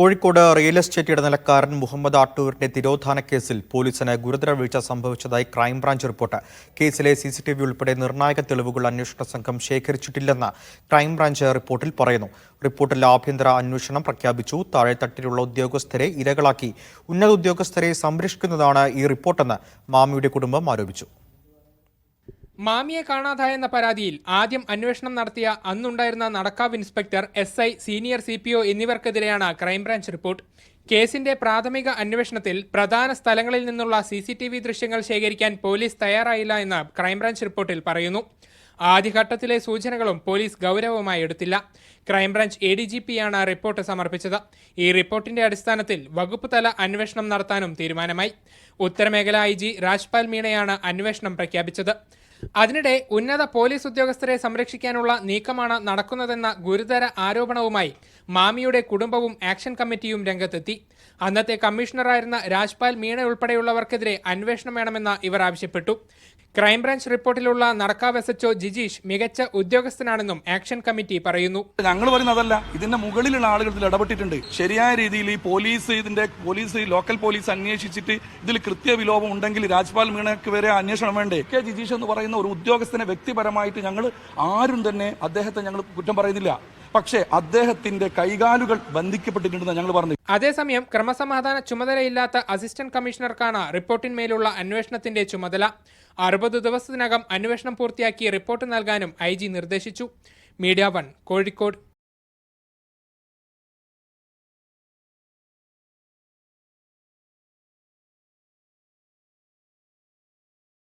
Kozhikode real estate ഇടനിലക്കാരൻ മുഹമ്മദ് ആട്ടൂരിന്റെ തിരോധാന കേസിൽ പോലീസിന് ഗുരുതര വീഴ്ച സംഭവിച്ചതായി ക്രൈംബ്രാഞ്ച് റിപ്പോർട്ട്. കേസിലെ സി സി ടി വി ഉൾപ്പെടെ നിർണായക തെളിവുകൾ അന്വേഷണ സംഘം ശേഖരിച്ചിട്ടില്ലെന്ന് ക്രൈംബ്രാഞ്ച് റിപ്പോർട്ടിൽ പറയുന്നു. റിപ്പോർട്ടിൽ ആഭ്യന്തര അന്വേഷണം പ്രഖ്യാപിച്ചു. താഴെത്തട്ടിലുള്ള ഉദ്യോഗസ്ഥരെ ഇരകളാക്കി. ഉന്നത ഉദ്യോഗസ്ഥരെ സംരക്ഷിക്കുന്നതാണ് ഈ റിപ്പോർട്ടെന്ന് മാമിയുടെ കുടുംബം ആരോപിച്ചു. മാമിയെ കാണാതായെന്ന പരാതിയിൽ ആദ്യം അന്വേഷണം നടത്തിയ അന്നുണ്ടായിരുന്ന Nadakkavu inspector S I senior C P O എന്നിവർക്കെതിരെയാണ് crime branch report. കേസിന്റെ പ്രാഥമിക അന്വേഷണത്തിൽ പ്രധാന സ്ഥലങ്ങളിൽ നിന്നുള്ള സി സി ടി വി ദൃശ്യങ്ങൾ ശേഖരിക്കാൻ പോലീസ് തയ്യാറായില്ല എന്ന് ക്രൈംബ്രാഞ്ച് റിപ്പോർട്ടിൽ പറയുന്നു. ആദ്യഘട്ടത്തിലെ സൂചനകളും പോലീസ് ഗൗരവമായി എടുത്തില്ല. Crime branch A D G പിയാണ് റിപ്പോർട്ട് സമർപ്പിച്ചത്. ഈ റിപ്പോർട്ടിന്റെ അടിസ്ഥാനത്തിൽ വകുപ്പ് തല അന്വേഷണം നടത്താനും തീരുമാനമായി. ഉത്തരമേഖല ഐ ജി രാജ്പാൽ മീണയാണ് അന്വേഷണം പ്രഖ്യാപിച്ചത്. അതിനിടെ ഉന്നത പോലീസ് ഉദ്യോഗസ്ഥരെ സംരക്ഷിക്കാനുള്ള നീക്കമാണ് നടക്കുന്നതെന്ന ഗുരുതര ആരോപണവുമായി മാമിയുടെ കുടുംബവും ആക്ഷൻ കമ്മിറ്റിയും രംഗത്തെത്തി. അന്നത്തെ കമ്മീഷണറായിരുന്ന രാജ്പാൽ മീണ ഉൾപ്പെടെയുള്ളവർക്കെതിരെ അന്വേഷണം വേണമെന്ന് ഇവർ ആവശ്യപ്പെട്ടു. ക്രൈംബ്രാഞ്ച് റിപ്പോർട്ടിലുള്ള നടക്കാവ് എസ് എച്ച്ഒ ജിജീഷ് മികച്ച ഉദ്യോഗസ്ഥനാണെന്നും ആക്ഷൻ കമ്മിറ്റി പറയുന്നു. ഞങ്ങൾ പറയുന്നത് അതല്ല. ഇതിന്റെ മുകളിലുള്ള ആളുകൾ ഇതിൽ ഇടപെട്ടിട്ടുണ്ട്. ശരിയായ രീതിയിൽ ഈ പോലീസ് ഇതിന്റെ പോലീസ് ലോക്കൽ പോലീസ് അന്വേഷിച്ചിട്ട് ഇതിൽ കൃത്യവിലോപം ഉണ്ടെങ്കിൽ രാജ്പാൽ മീണയ്ക്ക് വരെ അന്വേഷണം വേണ്ടേ? കെ ജിജീഷ് എന്ന് പറയുന്ന ഒരു ഉദ്യോഗസ്ഥനെ വ്യക്തിപരമായിട്ട് ഞങ്ങൾ ആരും തന്നെ അദ്ദേഹത്തെ ഞങ്ങൾ കുറ്റം പറയുന്നില്ല. പക്ഷേ അദ്ദേഹത്തിന്റെ കൈകാലുകൾ ബന്ധിക്കപ്പെട്ടിട്ടുണ്ടെന്ന് ഞങ്ങൾ പറഞ്ഞു. അതേസമയം ക്രമസമാധാന ചുമതലയില്ലാത്ത അസിസ്റ്റന്റ് കമ്മീഷണർക്കാണ് റിപ്പോർട്ടിന്മേലുള്ള അന്വേഷണത്തിന്റെ ചുമതല. അറുപത് ദിവസത്തിനകം അന്വേഷണം പൂർത്തിയാക്കി റിപ്പോർട്ട് നൽകാനും ഐ നിർദ്ദേശിച്ചു. Media one Kozhikode.